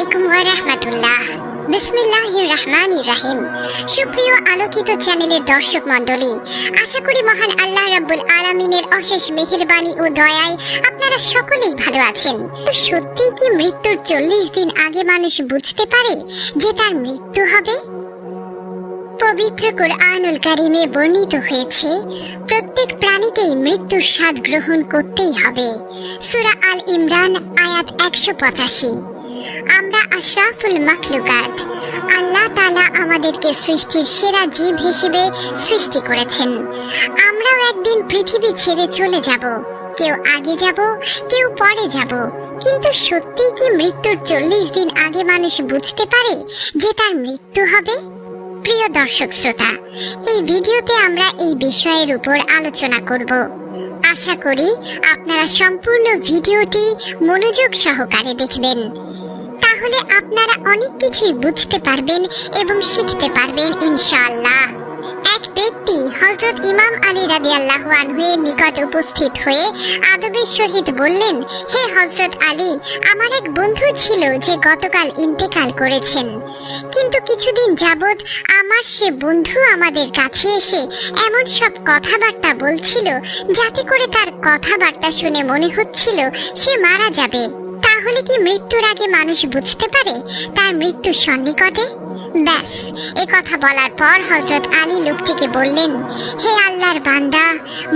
আলাইকুম ওয়া রাহমাতুল্লাহ। বিসমিল্লাহির রহমানির রহিম সুপ্রিয় আলোকিত চ্যানেলের দর্শক মণ্ডলী, আশা করি মহান আল্লাহ রাব্বুল আলামিনের অশেষ মেহেরবানি ও দয়ায় আপনারা সকলেই ভালো আছেন। তো সত্যি কি মৃত্যুর চল্লিশ দিন আগে মানুষ বুঝতে পারে যে তার মৃত্যু হবে? পবিত্র কোরআনুল কারিমে বর্ণিত হয়েছে, প্রত্যেক প্রাণীকেই মৃত্যুর স্বাদ গ্রহণ করতেই হবে। সূরা আল ইমরান, আয়াত একশো পঁচাশি। আমরা আশরাফুল মাখলুকাত। আল্লাহ তাআলা আমাদেরকে সৃষ্টির সেরা জীব হিসেবে সৃষ্টি করেছেন। আমরাও একদিন পৃথিবী ছেড়ে চলে যাব। কেউ আগে যাব, কেউ পরে যাব। কিন্তু সত্যি কি মৃত্যুর চল্লিশ দিন আগে মানুষ বুঝতে পারে যে তার মৃত্যু হবে? প্রিয় দর্শক শ্রোতা, এই ভিডিওতে আমরা এই বিষয়ের উপর আলোচনা করব। আশা করি আপনারা সম্পূর্ণ ভিডিওটি মনোযোগ সহকারে দেখবেন। তাহলে আপনারা অনেক কিছুই বুঝতে পারবেন এবং শিখতে পারবেন, ইনশাআল্লাহ। এক ব্যক্তি হজরত ইমাম আলী রাদিয়াল্লাহু আনহুয়ের নিকট উপস্থিত হয়ে আদবের সহিত বললেন, হে হজরত আলী, আমার এক বন্ধু ছিল যে গতকাল ইন্তেকাল করেছেন। কিন্তু কিছুদিন যাবৎ আমার সে বন্ধু আমাদের কাছে এসে এমন সব কথাবার্তা বলছিল, যাতে করে তার কথাবার্তা শুনে মনে হচ্ছিল সে মারা যাবে। তাহলে কি মৃত্যুর আগে মানুষ বুঝতে পারে তার মৃত্যু সন্নিকটে? ব্যাস, এ কথা বলার পর হজরত আলী লোকটিকে বললেন, হে আল্লাহর বান্দা,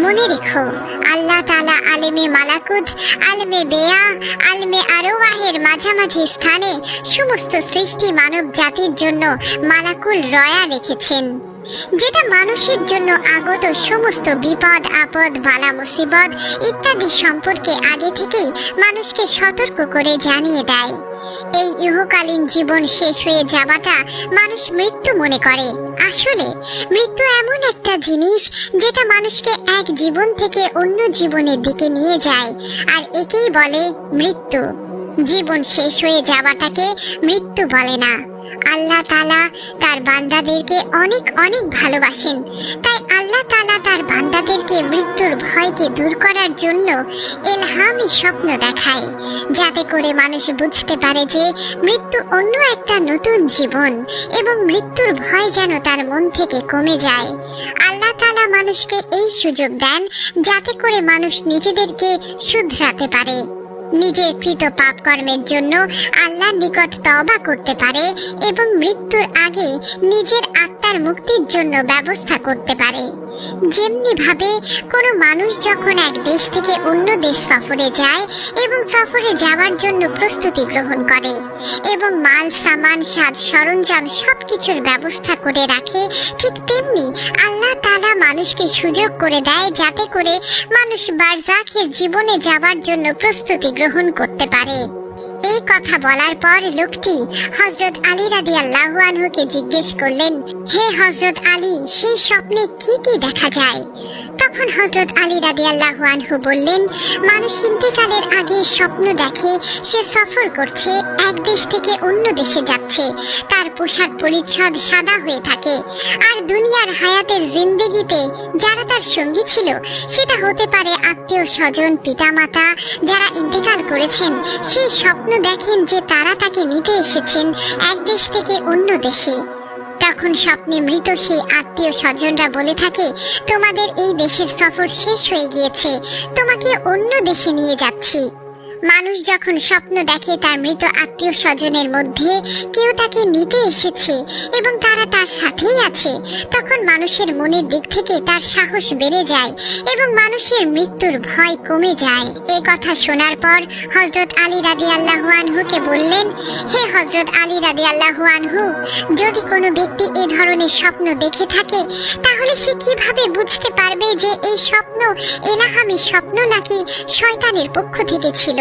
মনে রেখো, আল্লাহ তালা আলেমে মালাকুদ আলমে বেয়া, আলমে আরোয়াহের মাঝামাঝি স্থানে সমস্ত সৃষ্টি মানব জাতির জন্য মালাকুল রয়া রেখেছেন। যেটা মানুষের জন্য আগত সমস্ত বিপদ, আপদ, বালা, মুসিবত ইত্যাদি সম্পর্কে আগে থেকেই মানুষকে সতর্ক করে জানিয়ে দেয়। এই ইহকালীন জীবন শেষ হয়ে যাওয়াটা মানুষ মৃত্যু মনে করে। আসলে মৃত্যু এমন একটা জিনিস যেটা মানুষকে এক জীবন থেকে অন্য জীবনের দিকে নিয়ে যায়, আর একেই বলে মৃত্যু। জীবন শেষ হয়ে যাওয়াটাকে মৃত্যু বলে না। আল্লাহ তালা তার বান্দাদেরকে অনেক অনেক ভালোবাসেন। তাই আল্লাহ তালা তার বান্দাদেরকে মৃত্যুর ভয়কে দূর করার জন্য এলহামি স্বপ্ন দেখায়। যাতে করে মানুষ বুঝতে পারে যে মৃত্যু অন্য একটা নতুন জীবন এবং মৃত্যুর ভয় যেন তার মন থেকে কমে যায়। আল্লাহ তালা মানুষকে এই সুযোগ দেন যাতে করে মানুষ নিজেদেরকে শুধরাতে পারে। নিজের কৃত পাপ কর্মের জন্য আল্লাহর নিকট তওবা করতে পারে এবং মৃত্যুর আগে নিজের আত্মার মুক্তির জন্য ব্যবস্থা করতে পারে। যেমনি ভাবে কোনো মানুষ যখন এক দেশ থেকে অন্য দেশ সফরে যায় এবং সফরে যাওয়ার জন্য প্রস্তুতি গ্রহণ করে এবং মাল, সামান সাজ সরঞ্জাম সব কিছুর ব্যবস্থা করে রাখে, ঠিক তেমনি আল্লাহ তাআলা মানুষকে সুযোগ করে দেয় যাতে করে মানুষ বারজাখের জীবনে যাওয়ার জন্য প্রস্তুতি গ্রহণ করতে পারে। এই কথা বলার পর লোকটি হজরত আলী রাদি আল্লাহু আনহুকে জিজ্ঞেস করলেন, হে হজরত আলী, সেই স্বপ্নে কি কি দেখা যায়? তখন হজরত আলী রাদি আল্লাহানহু বললেন, মানুষ ইন্তেকালের আগে স্বপ্ন দেখে, সে সফর করছে, এক দেশ থেকে অন্য দেশে যাচ্ছে, তার পোশাক পরিচ্ছদ সাদা হয়ে থাকে, আর দুনিয়ার হায়াতের জিন্দেগিতে যারা তার সঙ্গী ছিল, সেটা হতে পারে আত্মীয় স্বজন, পিতামাতা, যারা ইন্তেকাল করেছেন, সেই স্বপ্ন দেখেন যে তারা তাকে নিতে এসেছেন এক দেশ থেকে অন্য দেশে। তখন স্বপ্নে মৃত সেই আত্মীয় স্বজনরা বলে থাকে, তোমাদের এই দেশের সফর শেষ হয়ে গিয়েছে। তোমাকে অন্য দেশে নিয়ে যাচ্ছি। মানুষ যখন স্বপ্ন দেখে তার মৃত আত্মীয় স্বজনের মধ্যে কেউ তাকে নিতে এসেছে এবং তারা তার সাথেই আছে, তখন মানুষের মনের দিক থেকে তার সাহস বেড়ে যায় এবং মানুষের মৃত্যুর ভয় কমে যায়। এই কথা শোনার পর হজরত আলী রাদি আল্লাহু আনহুকে বললেন, হে হজরত আলী রাদি আল্লাহু আনহু, যদি কোনো ব্যক্তি এ ধরনের স্বপ্ন দেখে থাকে, তাহলে সে কীভাবে বুঝতে পারবে যে এই স্বপ্ন এলাহামের স্বপ্ন নাকি শয়তানের পক্ষ থেকে ছিল?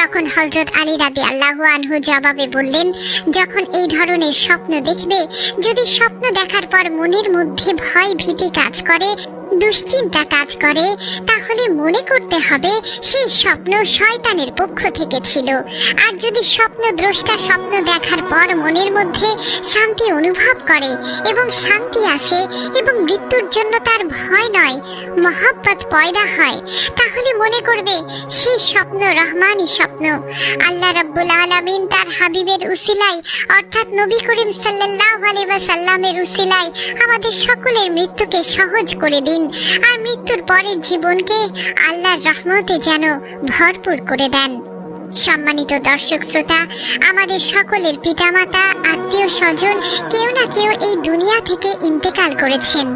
তখন হজরত আলী রাদি আল্লাহু আনহু জবাবে বললেন, যখন এই ধরনের স্বপ্ন দেখবে, যদি স্বপ্ন দেখার পর মনের মধ্যে ভয় ভীতি কাজ করে, দুশ্চিন্তা কাজ করে, তাহলে মনে করতে হবে সেই স্বপ্ন শয়তানের পক্ষ থেকে ছিল। আর যদি স্বপ্ন দ্রষ্টা স্বপ্ন দেখার পর মনের মধ্যে শান্তি অনুভব করে এবং শান্তি আসে এবং মৃত্যুর জন্য তার ভয় নয়, মহাব্বত পয়দা হয়, তাহলে মনে করবে, সেই স্বপ্ন রহমানই স্বপ্ন। আল্লাহ রাব্বুল আলামিন তার হাবিবের উসিলায়, অর্থাৎ নবী করিম সাল্লাল্লাহু আলাইহি ওয়াসাল্লামের উসিলায় আমাদের সকলের মৃত্যুকে সহজ করে দিন আর মৃত্যুর পরের জীবনকে আল্লাহর রহমতে যেন ভরপুর করে দেন। সম্মানিত দর্শক শ্রোতা, আমাদের সকলের পিতামাতা, আত্মীয় স্বজন, কেউ না কেউ এই দুনিয়া থেকে ইন্তেকাল করেছেন।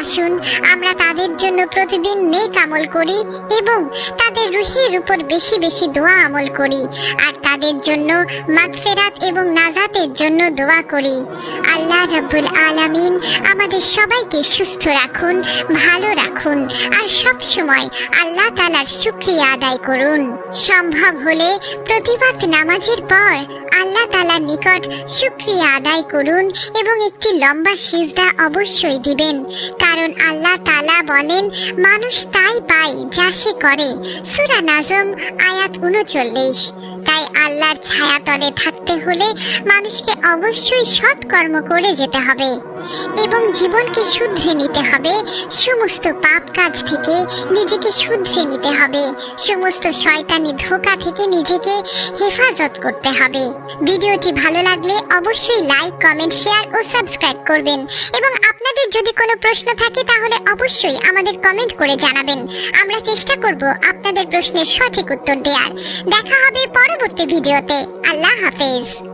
আসুন, আমরা তাদের জন্য প্রতিদিন নেক আমল করি এবং তাদের রুহের উপর বেশি বেশি দোয়া আমল করি আর তাদের জন্য মাগফেরাত এবং নাজাতের জন্য দোয়া করি। আল্লাহ রাব্বুল আলামিন আমাদের সবাইকে সুস্থ রাখুন, ভালো রাখুন আর সব সময় আল্লাহ তালার শুক্রিয়া আদায় করুন। সম্ভব হলে প্রতিবাদ নামাজের পর আল্লাহ তালার নিকট শুক্রিয়া আদায় করুন এবং একটি লম্বা সিজদা অবশ্যই দিবেন। কারণ আল্লাহ তালা বলেন, মানুষ তাই পায় যা সে করে। সুরা নাজম আয়াত উনচল্লিশ। তাই আল্লাহর ছায়াতলে থাকতে হলে মানুষকে অবশ্যই সৎ কর্ম করে যেতে হবে এবং জীবনকে শুধরে নিতে হবে সমস্ত পাপ কাজ থেকে নিজেকে শুধরে নিতে হবে সমস্ত শয়তানি ধোকা থেকে নিজেকে হেফাজত করতে হবে। ভিডিওটি ভালো লাগলে অবশ্যই লাইক, কমেন্ট, শেয়ার ও সাবস্ক্রাইব করবেন এবং যদি কোনো প্রশ্ন থাকে, তাহলে অবশ্যই আমাদের কমেন্ট করে জানাবেন। আমরা চেষ্টা করব আপনাদের প্রশ্নের সঠিক উত্তর দেওয়ার দেখা হবে পরবর্তী ভিডিওতে। আল্লাহ হাফেজ।